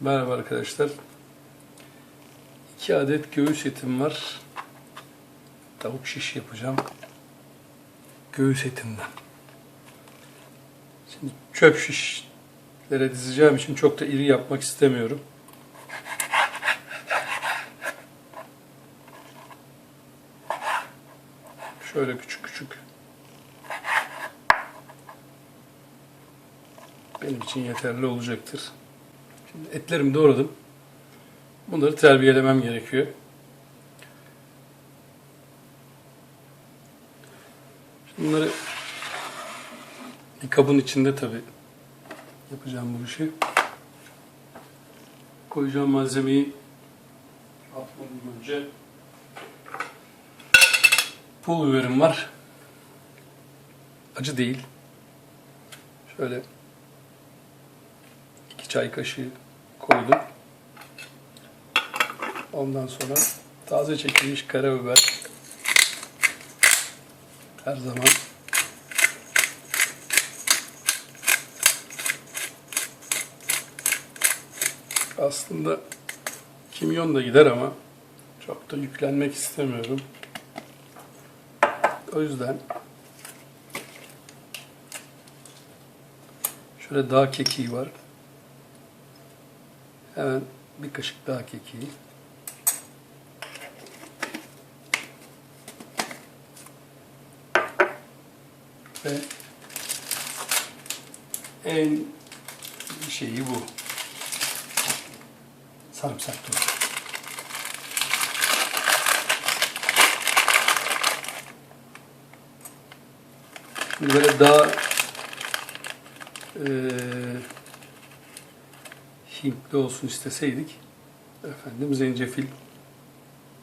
Merhaba arkadaşlar. 2 adet göğüs etim var. Tavuk şiş yapacağım. Göğüs etinden. Şimdi çöp şişlere dizeceğim için çok da iri yapmak istemiyorum. Şöyle küçük küçük. Benim için yeterli olacaktır. Şimdi etlerimi doğradım. Bunları terbiyelemem gerekiyor. Bunları bir kabın içinde tabi yapacağım bu işi. Koyacağım malzemeyi atmadan önce pul biberim var. Acı değil. Şöyle çay kaşığı koydum. Ondan sonra taze çekilmiş karabiber. Her zaman aslında kimyon da gider ama çok da yüklenmek istemiyorum. O yüzden şöyle dağ kekiği var. Hemen bir kaşık daha kekiği. Ve en şeyi bu. Sarımsak tozu. Böyle daha eee Hintli olsun isteseydik efendim zencefil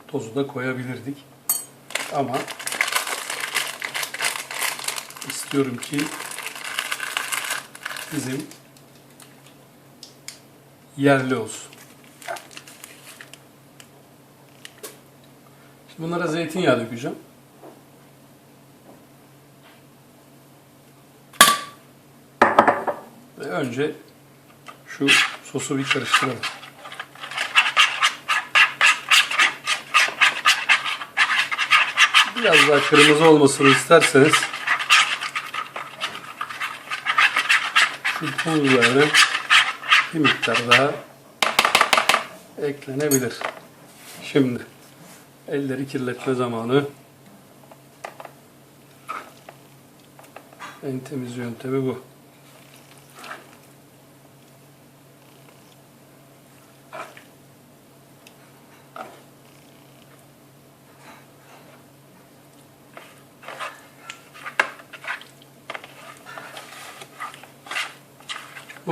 tozu da koyabilirdik. Ama istiyorum ki bizim yerli olsun. Şimdi bunlara zeytinyağı dökeceğim. Ve önce şu sosu bir karıştıralım. Biraz daha kırmızı olmasını isterseniz şu pul biberine bir miktar daha eklenebilir. Şimdi elleri kirletme zamanı. En temiz yöntemi bu.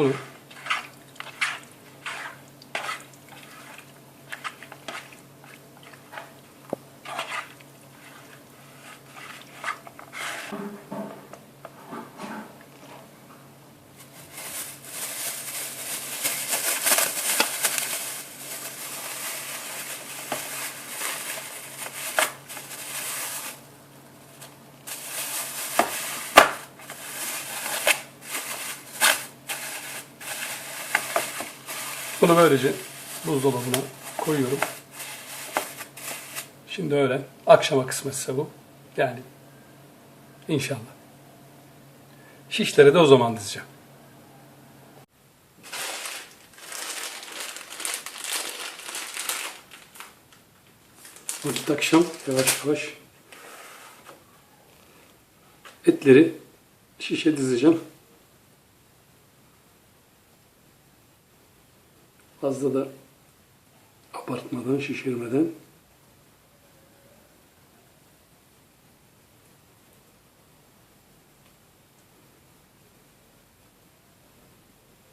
Bunu Bunu böylece buzdolabına koyuyorum. Şimdi öyle. Akşama kısmetse bu. Yani inşallah. Şişlere de o zaman dizeceğim. Vakit akşam yavaş yavaş etleri şişe dizeceğim. Fazla da abartmadan, şişirmeden.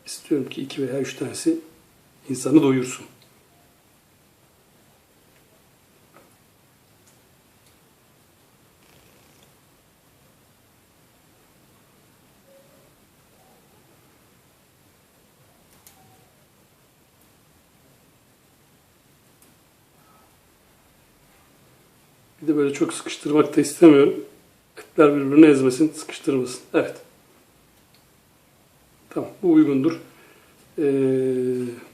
İstiyorum ki iki veya üç tanesi insanı doyursun. Bir de böyle çok sıkıştırmak da istemiyorum. Etler birbirini ezmesin, sıkıştırmasın. Evet. Tamam, bu uygundur. Ee,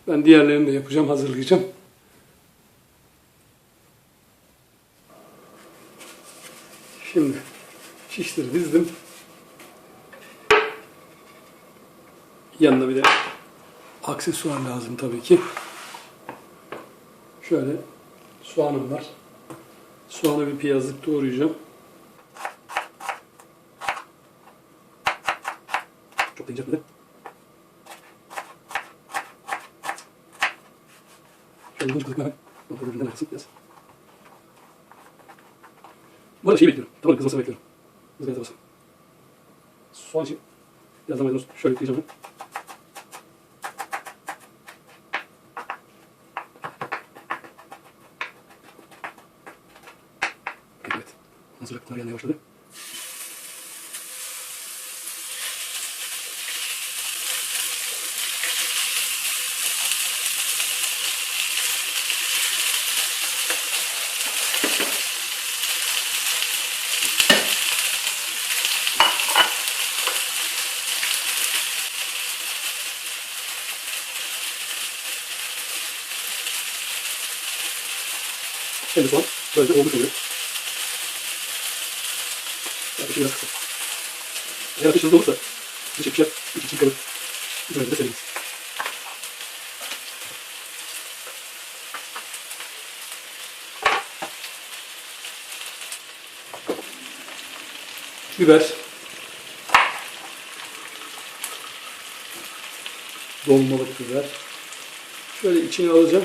ben diğerlerini de yapacağım, hazırlayacağım. Şimdi şişleri dizdim. Yanına bir de aksesuar lazım tabii ki. Şöyle soğanım var. Soğanı bir piyazlık doğrayacağım. Çok da inceltmedi. Şöyle ince kızıklar. Bakalım birbirinden arasın biraz. Bu arada şeyi bekliyorum. Tabanın kızmasını bekliyorum. Tabası. Soğan için biraz da maydanoz şöyle ekleyeceğim. ben. Evet. Hazırlıklar gelmeye başladı. Şimdi soğan böylece olmuş oluyor. Ateşi biraz kısa. Eğer ateş hızlı olursa bir çekişer, iç için kalır. Üzerinde de seriniz. Biber. Dolmalık biber. Şöyle içine alacağım.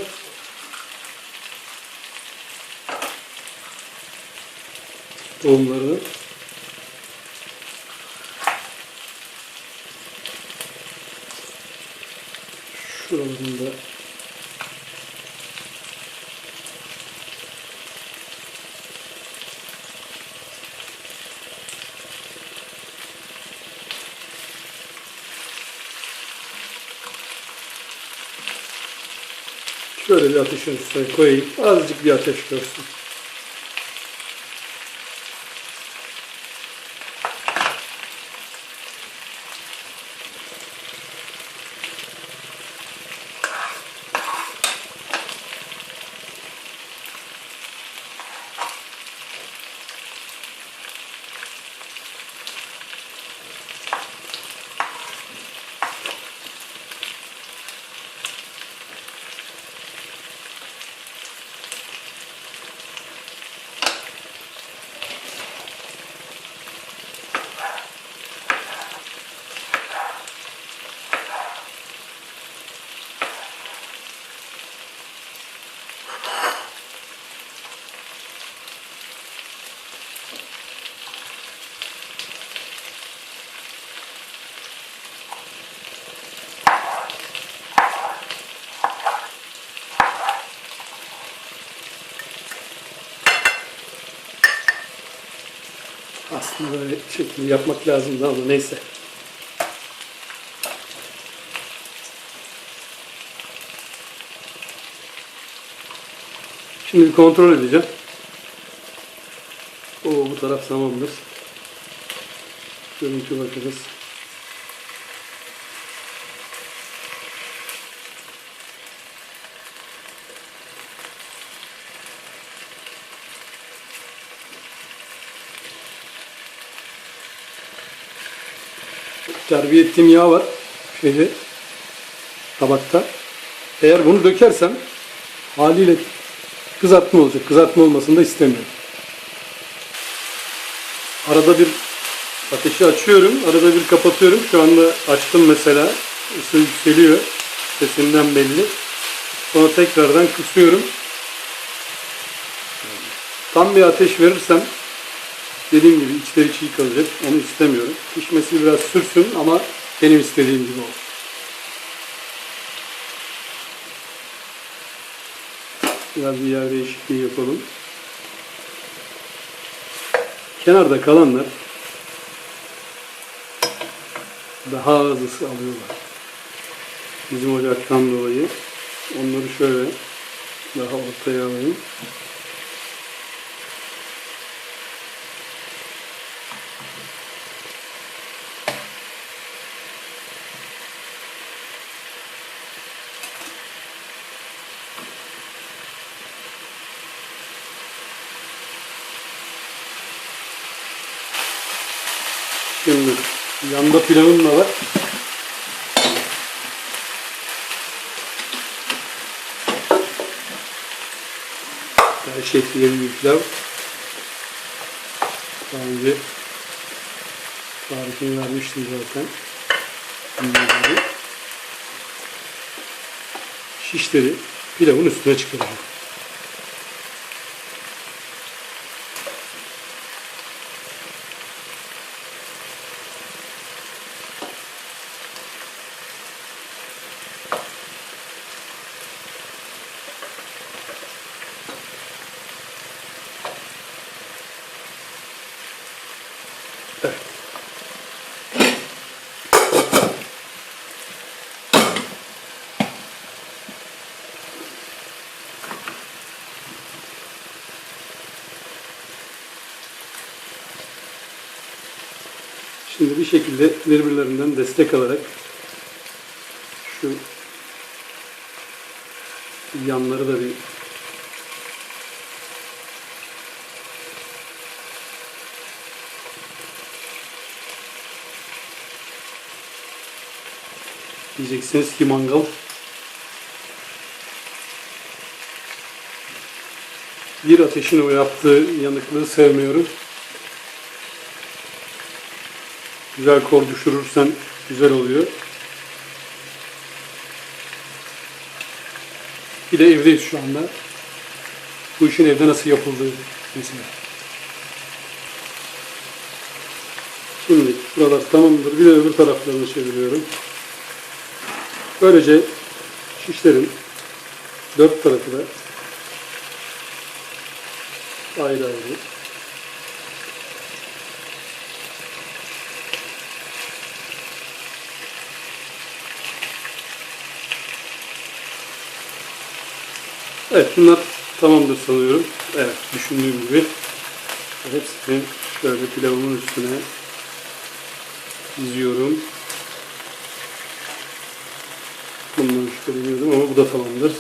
Tohumları. Şuralarında Şöyle bir ateşin üstüne koyayım. Azıcık bir ateş görsün. Aslında böyle şekil yapmak lazımdı ama neyse. Şimdi bir kontrol edeceğim. O bu taraf tamamdır. Görüntü bakacağız. Terbiye ettiğim yağ var. Şeyde tabakta. Eğer bunu dökersem haliyle kızartma olacak. Kızartma olmasını da istemiyorum. Arada bir ateşi açıyorum. Arada bir kapatıyorum. Şu anda açtım mesela. Isı yükseliyor. Sesinden belli. Sonra tekrardan kısıyorum. Tam bir ateş verirsem Dediğim gibi içleri çiğ kalacak. Onu istemiyorum. Pişmesi biraz sürsün ama benim istediğim gibi olsun. Biraz bir yer değişikliği yapalım. Kenarda kalanlar daha az ısı alıyorlar. Bizim ocaktan dolayı. Onları şöyle daha ortaya alayım. Şimdi yanda pilavım da var. Her şey bir pilav. Daha önce tarifini vermiştim zaten. Şişleri pilavın üstüne çıkaracağım. Şimdi bir şekilde birbirlerinden destek alarak şu yanları da bir diyeceksiniz ki mangal bir ateşin o yaptığı yanıklığı sevmiyorum. Güzel kor düşürürsen güzel oluyor. Bir de evdeyiz şu anda. Bu işin evde nasıl yapıldığı mesela. Şimdi buralar tamamdır. Bir de öbür taraflarını çeviriyorum. Böylece şişlerin dört tarafı da ayrı ayrı Evet bunlar tamamdır sanıyorum. Evet düşündüğüm gibi. Hepsini şöyle pilavımın üstüne diziyorum. Bundan şüpheleniyordum ama bu da tamamdır.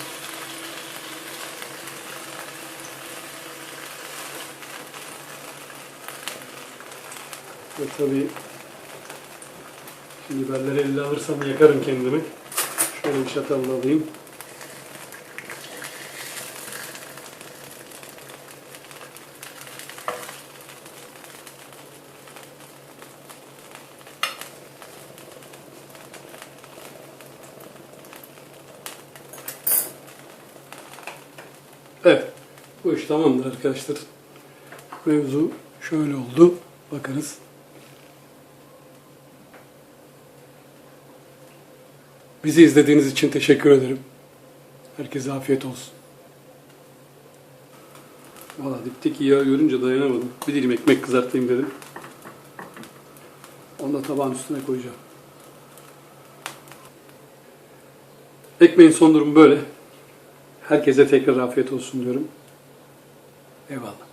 Ve tabii biberleri elle alırsam yakarım kendimi. Şöyle bir çatalla alayım. Evet. Bu iş tamamdır arkadaşlar. Mevzu şöyle oldu. Bakarız. Bizi izlediğiniz için teşekkür ederim. Herkese afiyet olsun. Valla dipteki yağ görünce dayanamadım. Bir dilim ekmek kızartayım dedim. Onu da tabağın üstüne koyacağım. Ekmeğin son durumu böyle. Herkese tekrar afiyet olsun diyorum. Eyvallah.